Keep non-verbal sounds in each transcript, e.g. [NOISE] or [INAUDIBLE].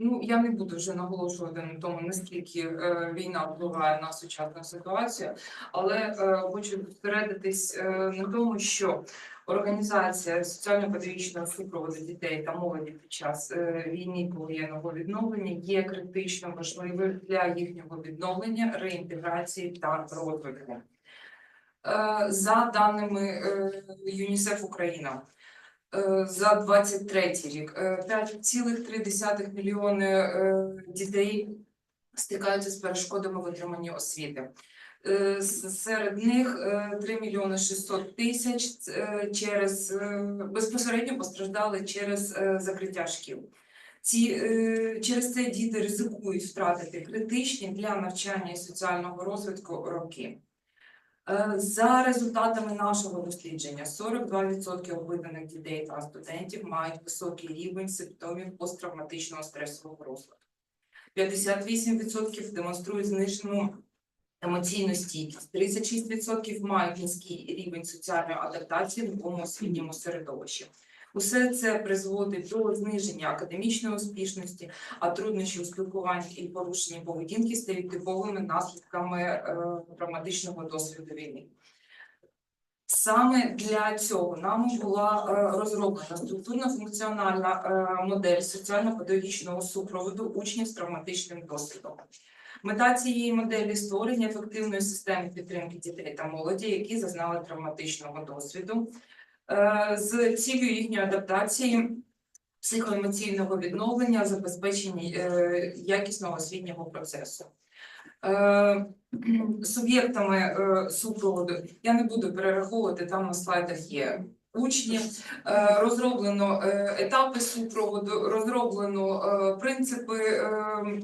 Ну, я не буду вже наголошувати на тому, наскільки е, війна впливає на сучасну ситуацію, але е, хочу зосередитись е, на тому, що організація соціально-педагогічного супроводу дітей та молоді під час е, війни повоєнного відновлення є критично важливою для їхнього відновлення, реінтеграції та розвитку. Е, За даними е, ЮНІСЕФ Україна, за 23 рік е, 5,3 мільйони е, дітей стикаються з перешкодами в отриманні освіти. Е, Серед них е, 3 мільйони 600 тисяч е, через е, безпосередньо постраждали через е, закриття шкіл. Ці е, через це діти ризикують втратити критичні для навчання і соціального розвитку роки. Е, За результатами нашого дослідження, 42% опитаних дітей та студентів мають високий рівень симптомів посттравматичного стресового розладу. 58% демонструють знижену емоційну стійкість, 36% мають низький рівень соціальної адаптації в новому освітньому середовищі. Усе це призводить до зниження академічної успішності, а труднощі у спілкуванні і порушенні поведінки стають типовими наслідками е, травматичного досвіду війни. Саме для цього нами була е, розроблена структурно-функціональна е, модель соціально-педагогічного супроводу учнів з травматичним досвідом. Мета цієї моделі створення ефективної системи підтримки дітей та молоді, які зазнали травматичного досвіду, е, з цілею їхньої адаптації, психоемоційного відновлення, забезпечення е, якісного освітнього процесу. Е, Суб'єктами е, супроводу я не буду перераховувати, там на слайдах є учні, Е, розроблено е, етапи супроводу, розроблено е, принципи е,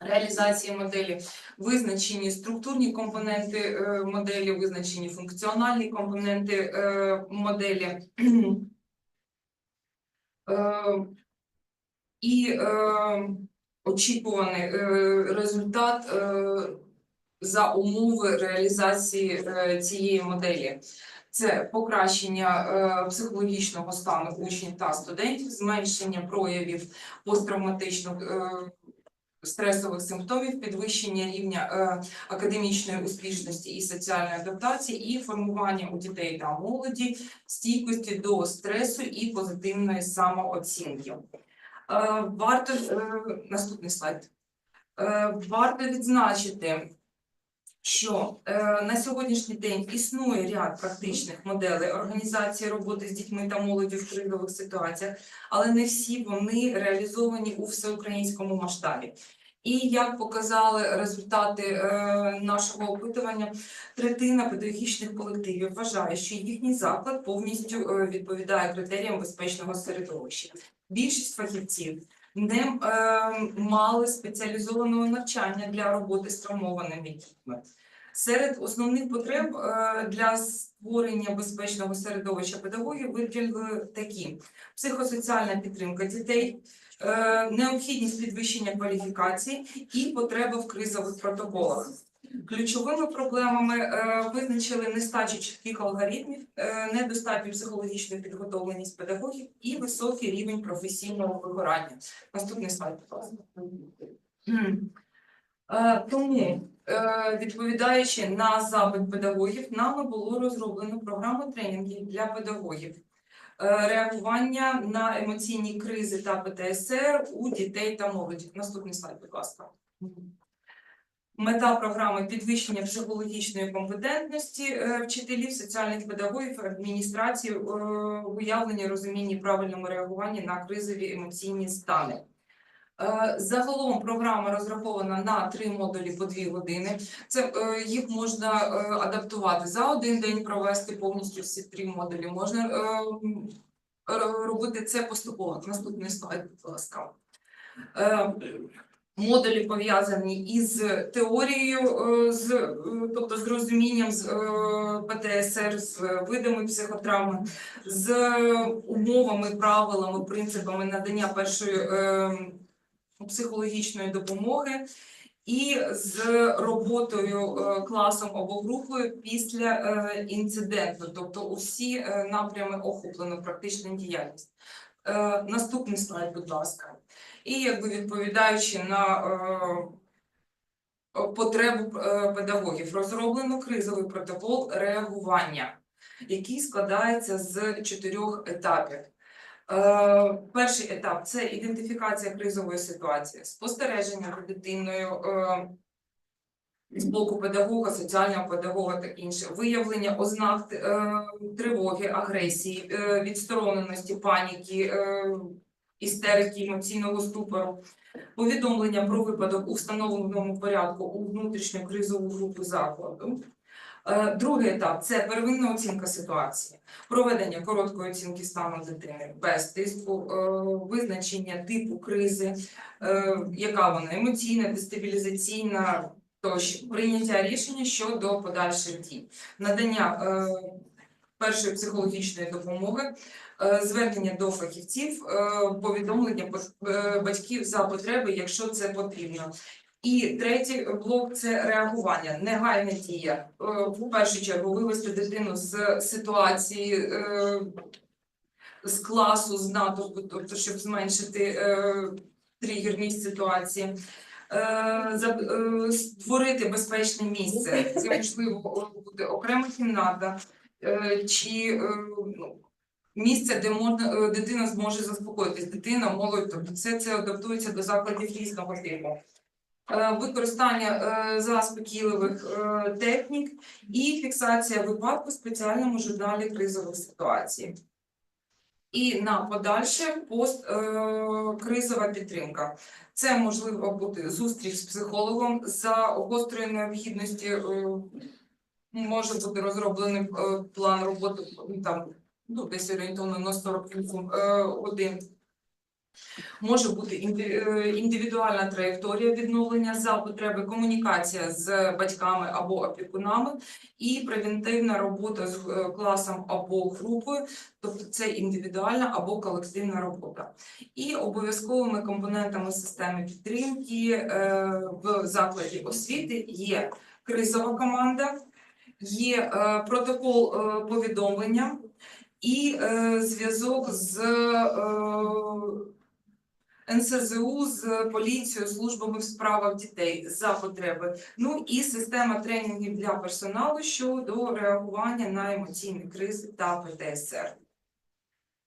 реалізації моделі, визначені структурні компоненти е, моделі, визначені функціональні компоненти е, моделі. Е, І очікуваний результат за умови реалізації цієї моделі. Це покращення психологічного стану учнів та студентів, зменшення проявів посттравматичних е, стресових симптомів, підвищення рівня е, академічної успішності і соціальної адаптації, і формування у дітей та молоді стійкості до стресу і позитивної самооцінки. Е, Варто е, наступний слайд. Варто відзначити, що е, на сьогоднішній день існує ряд практичних моделей організації роботи з дітьми та молоддю в кризових ситуаціях, але не всі вони реалізовані у всеукраїнському масштабі. І як показали результати е, нашого опитування, третина педагогічних колективів вважає, що їхній заклад повністю е, відповідає критеріям безпечного середовища. Більшість фахівців не е, мали спеціалізованого навчання для роботи з травмованими дітьми. Серед основних потреб е, для створення безпечного середовища педагогів виділили такі: психосоціальна підтримка дітей, необхідність підвищення кваліфікації і потреба в кризових протоколах. Ключовими проблемами е, визначили нестачу чітких алгоритмів, е, недостатню психологічну підготовленість педагогів і високий рівень професійного вигорання. Наступний слайд, будь ласка. Е, Тому, е, відповідаючи на запит педагогів, нами було розроблено програму тренінгів для педагогів. Е, Реагування на емоційні кризи та ПТСР у дітей та молоді. Наступний слайд, будь ласка. Мета програми підвищення психологічної компетентності е, вчителів, соціальних педагогів, адміністрації, уявлення, розуміння і правильному реагуванні на кризові емоційні стани. Е, Загалом програма розрахована на три модулі по дві години. Це е, їх можна е, адаптувати за один день, провести повністю всі три модулі. Можна робити це поступово. Наступний слайд, будь ласка. Модулі пов'язані із теорією, з, тобто з розумінням з ПТСР, з видами психотравми, з умовами, правилами, принципами надання першої психологічної допомоги і з роботою е, класом або групою після е, інциденту, тобто усі е, напрями охоплено практична діяльність. Наступний слайд, будь ласка. І якби відповідаючи на потребу педагогів, розроблено кризовий протокол реагування, який складається з чотирьох етапів. Е, Перший етап це ідентифікація кризової ситуації, спостереження за дитиною е, з боку педагога, соціального педагога та інше, виявлення ознак е, тривоги, агресії, відстороненості, паніки, істерики, емоційного ступору, повідомлення про випадок у встановленому порядку у внутрішню кризову групу закладу. Е, Другий етап це первинна оцінка ситуації, проведення короткої оцінки стану дитини без тиску, е, визначення типу кризи, е, яка вона емоційна, дестабілізаційна тощо, прийняття рішення щодо подальших дій, надання першої психологічної допомоги, звернення до фахівців, повідомлення батьків за потреби, якщо це потрібно. І третій блок це реагування, негайна дія. Е, В першу чергу вивести дитину з ситуації, е, з класу, з натовпу, тобто, щоб зменшити е, тригерність ситуації. Створити безпечне місце. Це можливо буде окрема кімната чи ну, місце, де можна дитина зможе заспокоїтись. Дитина, молодь, тобто все це адаптується до закладів різного типу. Е, Використання е, заспокійливих е, технік і фіксація випадку спеціальному журналі кризових ситуацій. І на подальше пост е, підтримка. Це можливо бути зустріч з психологом за гострої необхідності. може бути розроблений план роботи там ну, десь орієнтовно на 40 е, годин. Може бути е, індивідуальна траєкторія відновлення за потреби комунікація з батьками або опікунами і превентивна робота з е, класом або групою, тобто це індивідуальна або колективна робота. І обов'язковими компонентами системи підтримки е, в закладі освіти є кризова команда, є протокол повідомлення і зв'язок з НСЗУ з поліцією, службами в справах дітей за потреби. Ну і система тренінгів для персоналу щодо реагування на емоційні кризи та ПТСР.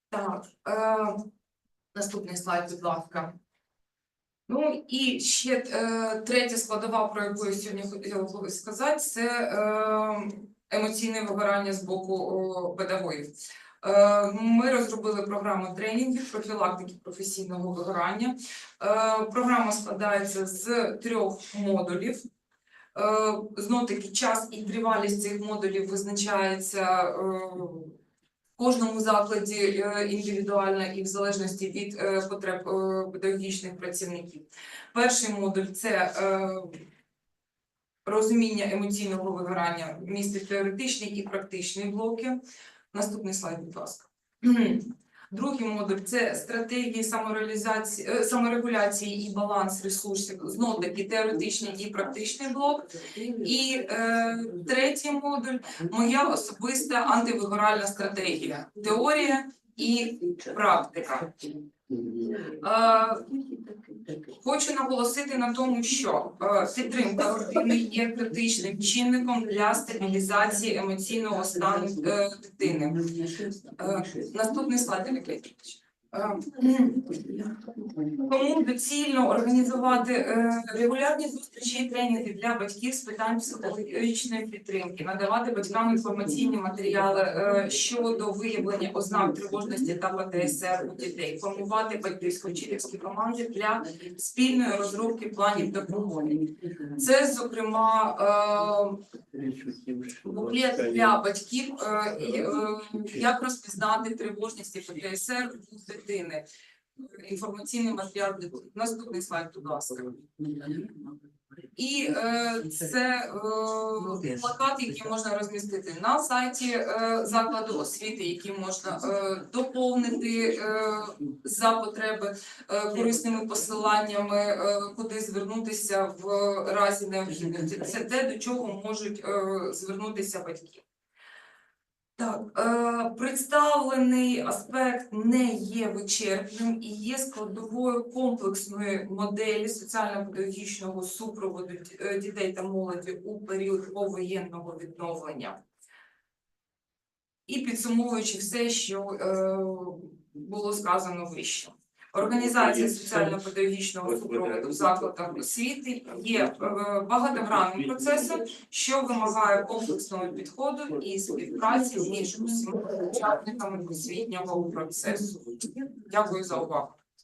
Так, е, наступний слайд, будь ласка. Ну і ще е, третя складова, про яку я сьогодні хотіла сказати, це е, емоційне вигорання з боку педагогів. Е, Ми розробили програму тренінгів профілактики професійного вигорання. Е, Програма складається з трьох модулів. Е, Знов таки час і тривалість цих модулів визначається в кожному закладі індивідуально і в залежності від потреб педагогічних працівників. Перший модуль це розуміння емоційного вигорання містить теоретичні і практичні блоки. Наступний слайд, будь ласка. [CLEARS THROAT] Другий модуль це стратегії самореалізації, е, саморегуляції і баланс ресурсів. Знов таки теоретичний і практичний блок. І е, третій модуль моя особиста антивигоральна стратегія, теорія і практика. Е, Хочу наголосити на тому, що е, підтримка родини є критичним чинником для стабілізації емоційного стану е, дитини. Наступний слайд. Е, Тому доцільно організувати е, регулярні зустрічі і тренінги для батьків з питань психологічної підтримки, надавати батькам інформаційні матеріали е, щодо виявлення ознак тривожності та ПТСР у дітей, формувати батьківсько-вчительські команди для спільної розробки планів допомоги. Це, зокрема, е, буклет для батьків, як розпізнати тривожність ПТСР у дитини. Інформаційний матеріал дитини. Наступний слайд, будь ласка. І е, це е, плакат, який можна розмістити на сайті е, закладу освіти, які можна е, доповнити е, за потреби е, корисними посиланнями, е, куди звернутися в разі необхідності. Це те, до чого можуть е, звернутися батьки. Так, е, представлений аспект не є вичерпним і є складовою комплексної моделі соціально-педагогічного супроводу е, дітей та молоді у період повоєнного відновлення. І підсумовуючи все, що е, було сказано вище. Організація соціально-педагогічного супроводу в закладах освіти є е, багатогранним процесом, що вимагає комплексного підходу і співпраці між усіма учасниками освітнього процесу. Дякую за увагу.